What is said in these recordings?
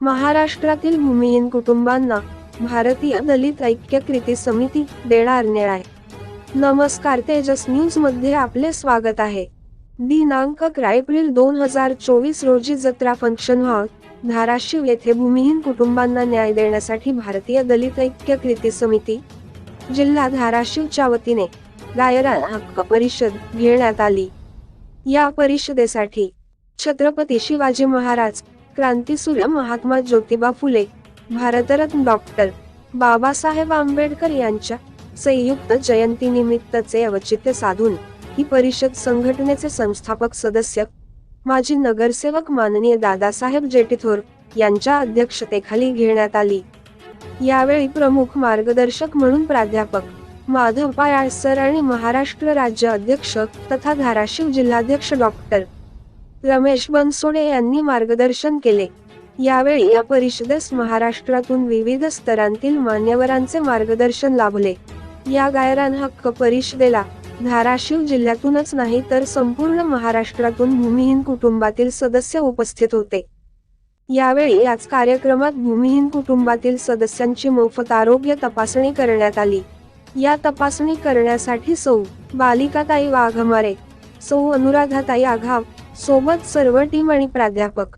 महाराष्ट्रातील भूमिहीन कुटुंबांना भारतीय दलित ऐक्य कृती समिती देणार न्याय. नमस्कार तेजस न्यूजमध्ये आपले स्वागत आहे. दिनांक अकरा एप्रिल दोन हजार चोवीस रोजी जत्रा फंक्शन हॉल धाराशिव येथे भूमिहीन कुटुंबांना न्याय देण्यासाठी भारतीय दलित ऐक्य कृती समिती जिल्हा धाराशिवच्या वतीने गायरान हक्क परिषद घेण्यात आली. या परिषदेसाठी छत्रपती शिवाजी महाराज क्रांतीसूर्य महात्मा ज्योतिबा फुले भारतरत्न डॉक्टर बाबासाहेब आंबेडकर यांच्या संयुक्त जयंतीनिमित्तचे औचित्य साधून ही परिषद संघटनेचे संस्थापक सदस्य माजी नगरसेवक माननीय दादासाहेब जेटीथोर यांच्या अध्यक्षतेखाली घेण्यात आली. यावेळी प्रमुख मार्गदर्शक म्हणून प्राध्यापक माधव पायाळ सर आणि महाराष्ट्र राज्य अध्यक्ष तथा धाराशिव जिल्हाध्यक्ष डॉक्टर रमेश बनसोडे यांनी मार्गदर्शन केले. यावेळी या परिषदेस महाराष्ट्रातून विविध स्तरांतील मान्यवरांचे मार्गदर्शन लाभले. या गायरान हक्क परिषदेला धाराशिव जिल्ह्यातूनच नाही तर संपूर्ण महाराष्ट्रातून भूमिहीन कुटुंबातील सदस्य उपस्थित होते. यावेळी याच कार्यक्रमात भूमिहीन कुटुंबातील सदस्यांची मोफत आरोग्य तपासणी करण्यात आली. या तपासणी करण्यासाठी सौ बालिकाताई वाघमारे सौ अनुराधाताई आघाव सोबत सर्व टीम आणि प्राध्यापक.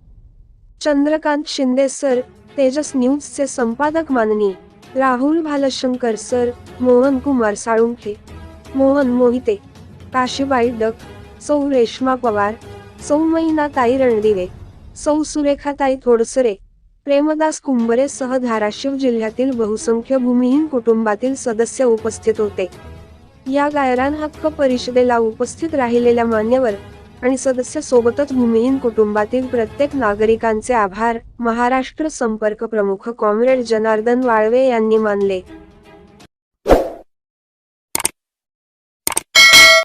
चंद्रकांत शिंदे सर तेजस न्यूजचे संपादक माननी राहुल भालशंकर सर मोहन कुमार साळुंखे मोहन मोहिते काशीबाई डक सौ रेश्मा पवार सौ ताई रणदिवे सौ सुरेखाताई थोडसरे प्रेमदास कुंभरे सह धाराशिव जिल्ह्यातील बहुसंख्य भूमिहीन कुटुंबातील सदस्य उपस्थित होते. या गायरान हक्क परिषदेला उपस्थित राहिलेल्या मान्यवर आणि सदस्य सोबतच भूमिहीन कुटुंबातील प्रत्येक नागरिकांचे आभार. महाराष्ट्र संपर्क प्रमुख कॉम्रेड जनार्दन वाळवे यांनी मानले.